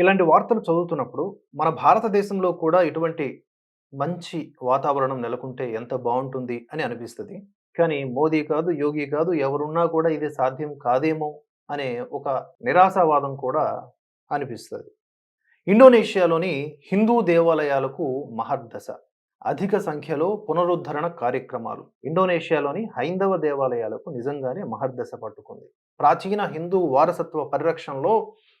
ఇలాంటి వార్తలు చదువుతున్నప్పుడు మన భారతదేశంలో కూడా ఇటువంటి మంచి వాతావరణం నెలకొంటే ఎంత బాగుంటుంది అని అనిపిస్తుంది. కానీ మోదీ కాదు యోగి కాదు ఎవరున్నా కూడా ఇది సాధ్యం కాదేమో అనే ఒక నిరాశావాదం కూడా అనిపిస్తుంది. ఇండోనేషియాలోని హిందూ దేవాలయాలకు మహర్దశ అధిక సంఖ్యలో పునరుద్ధరణ కార్యక్రమాలు. ఇండోనేషియాలోని హైందవ దేవాలయాలకు నిజంగానే మహర్దశ పట్టుకుంది. ప్రాచీన హిందూ వారసత్వ పరిరక్షణలో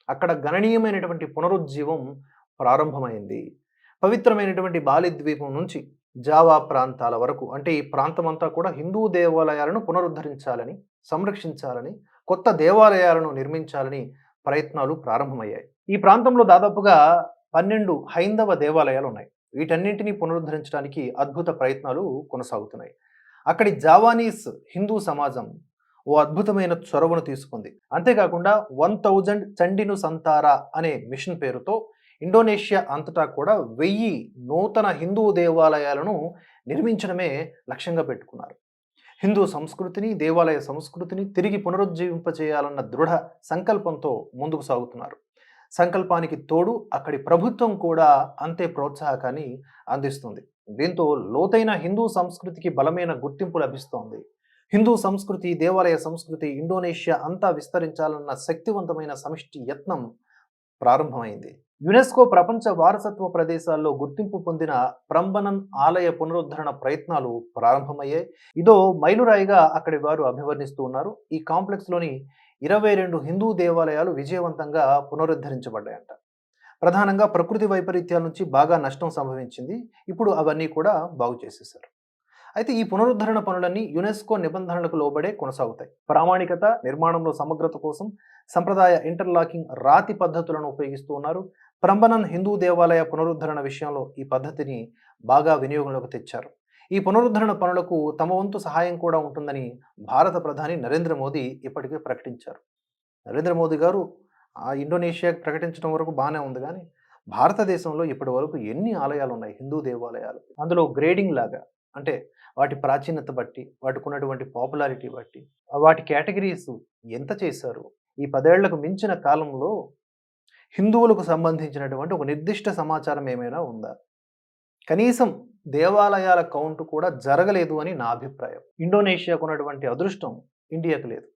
అక్కడ గణనీయమైనటువంటి పునరుజ్జీవం ప్రారంభమైంది. పవిత్రమైనటువంటి బాలి ద్వీపం నుంచి జావా ప్రాంతాల వరకు అంటే ఈ ప్రాంతం అంతా కూడా హిందూ దేవాలయాలను పునరుద్ధరించాలని సంరక్షించాలని కొత్త దేవాలయాలను నిర్మించాలని ప్రయత్నాలు ప్రారంభమయ్యాయి. ఈ ప్రాంతంలో దాదాపుగా పన్నెండు హైందవ దేవాలయాలు ఉన్నాయి వీటన్నింటినీ పునరుద్ధరించడానికి అద్భుత ప్రయత్నాలు కొనసాగుతున్నాయి. అక్కడి జావానీస్ హిందూ సమాజం ఓ అద్భుతమైన చొరవను తీసుకుంది. అంతేకాకుండా వన్ థౌజండ్ చండిను సంతారా అనే మిషన్ పేరుతో ఇండోనేషియా అంతటా కూడా వెయ్యి నూతన హిందూ దేవాలయాలను నిర్మించడమే లక్ష్యంగా పెట్టుకున్నారు. హిందూ సంస్కృతిని దేవాలయ సంస్కృతిని తిరిగి పునరుజ్జీవింపజేయాలన్న దృఢ సంకల్పంతో ముందుకు సాగుతున్నారు. సంకల్పానికి తోడు అక్కడి ప్రభుత్వం కూడా అంతే ప్రోత్సాహకాన్ని అందిస్తుంది. దీంతో లోతైన హిందూ సంస్కృతికి బలమైన గుర్తింపు లభిస్తోంది. హిందూ సంస్కృతి దేవాలయ సంస్కృతి ఇండోనేషియా అంతా విస్తరించాలన్న శక్తివంతమైన సమిష్టి యత్నం ప్రారంభమైంది. యునెస్కో ప్రపంచ వారసత్వ ప్రదేశాల్లో గుర్తింపు పొందిన ప్రంబనన్ ఆలయ పునరుద్ధరణ ప్రయత్నాలు ప్రారంభమయ్యాయి. ఇదో మైలురాయిగా అక్కడి వారు అభివర్ణిస్తూ ఉన్నారు. ఈ కాంప్లెక్స్లోని ఇరవై రెండు హిందూ దేవాలయాలు విజయవంతంగా పునరుద్ధరించబడ్డాయంట. ప్రధానంగా ప్రకృతి వైపరీత్యాల నుంచి బాగా నష్టం సంభవించింది. ఇప్పుడు అవన్నీ కూడా బాగు చేసేశారు. అయితే ఈ పునరుద్ధరణ పనులన్నీ యునెస్కో నిబంధనలకు లోబడే కొనసాగుతాయి. ప్రామాణికత నిర్మాణంలో సమగ్రత కోసం సంప్రదాయ ఇంటర్లాకింగ్ రాతి పద్ధతులను ఉపయోగిస్తూ ఉన్నారు. ప్రంబనన్ హిందూ దేవాలయ పునరుద్ధరణ విషయంలో ఈ పద్ధతిని బాగా వినియోగంలోకి తెచ్చారు. ఈ పునరుద్ధరణ పనులకు తమ వంతు సహాయం కూడా ఉంటుందని భారత ప్రధాని నరేంద్ర మోదీ ఇప్పటికే ప్రకటించారు. నరేంద్ర మోదీ గారు ఆ ఇండోనేషియాకి ప్రకటించడం వరకు బాగానే ఉంది కానీ భారతదేశంలో ఇప్పటి వరకు ఎన్ని ఆలయాలు ఉన్నాయి హిందూ దేవాలయాలు. అందులో గ్రేడింగ్ లాగా అంటే వాటి ప్రాచీనత బట్టి వాటికి ఉన్నటువంటి పాపులారిటీ బట్టి వాటి కేటగిరీస్ ఎంత చేశారు? ఈ పదేళ్ళకు మించిన కాలంలో హిందువులకు సంబంధించినటువంటి ఒక నిర్దిష్ట సమాచారం ఏమైనా ఉందా? కనీసం దేవాలయాల కౌంట్ కూడా జరగలేదు అని నా అభిప్రాయం. ఇండోనేషియాకు ఉన్నటువంటి అదృష్టం ఇండియాకు లేదు.